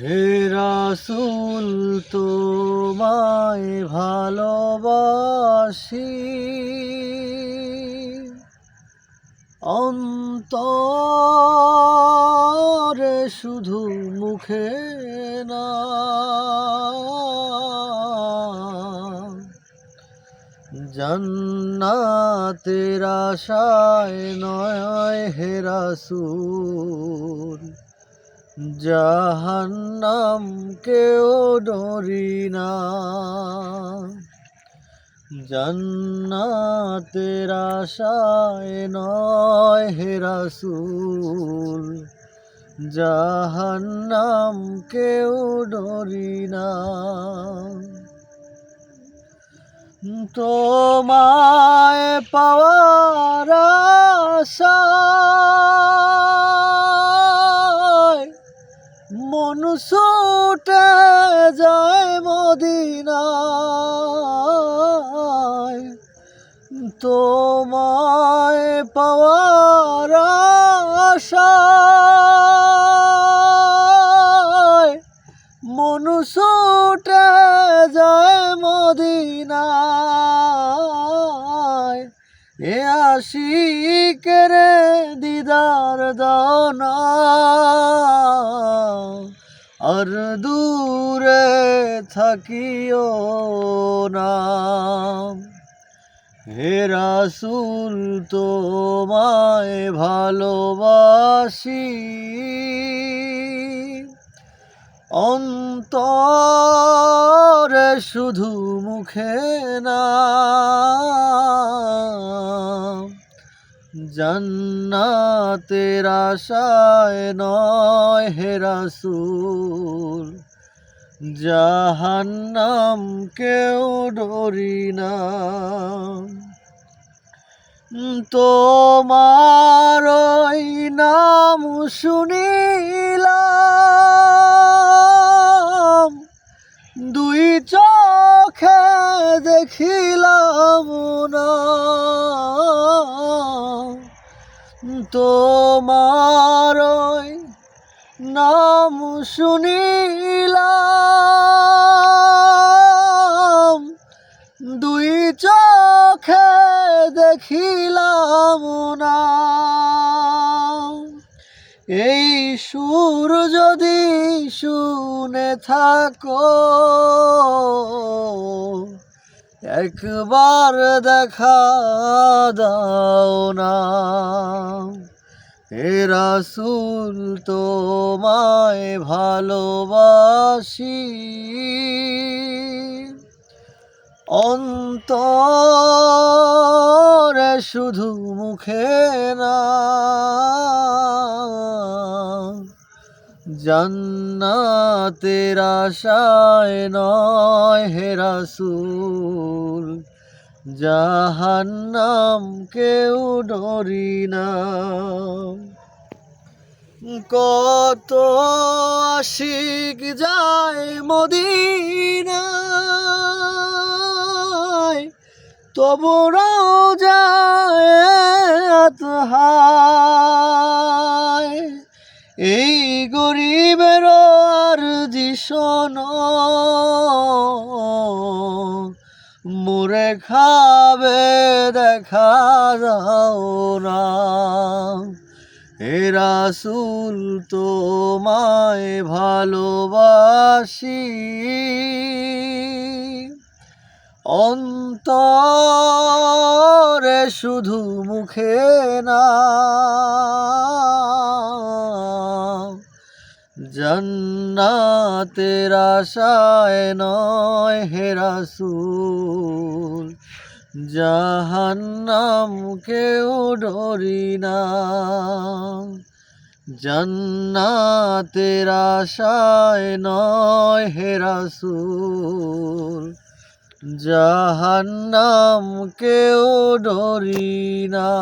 হে রাসুল তোমায় ভালোবাসি। অন্তরে শুধু মুখে না জন্নাতের আশায় নয় হে রাসূল। জাহান্নাম কেউ ডরি না। জন্নাতের আশায় নয় হে রাসূল, জাহান্নাম কেউ ডরি না। তোমায় পাওয়ার আশায় ছুটে যায় মদিনায়। তোমায় পাওয়ার আশায় মন ছুটে যায় মদিনায়। এ আশিকের দিদার দানা। আর দূরে থাকিও না। হে রাসুল তোমায় ভালোবাসি। অন্তরে শুধু মুখে না জন্নাতের আশায় নয় হে রাসূল। জাহান্নাম কেউ ডরি না। তোমার ওই নাম শুনিলাম, দুই চোখে দেখিলাম না। তোমার নাম শুনিলাম দুই চোখে দেখিলাম না। এই সুর যদি শুনে থাকো একবার দেখা দাও না। হে রাসুল তোমায় ভালোবাসি। অন্তরে শুধু মুখে না। জন্নাতের আশায় নয় হে রাসূল জাহান্নাম কেউ ডরি না। কত আশিক যায় মদিনায় তবু যায় এই গরিবের আর দিশন মুরে খাবে, দেখা যাও না। হে রাসুল তোমায় ভালোবাসি। অন্তরে শুধু মুখে না জন্নাতের আশায় নয় হে রাসূল। জাহান্নাম কেউ ডরি না। জন্নাতের আশায় নয় হে রাসূল। জাহান্নাম কেউ ডরি না।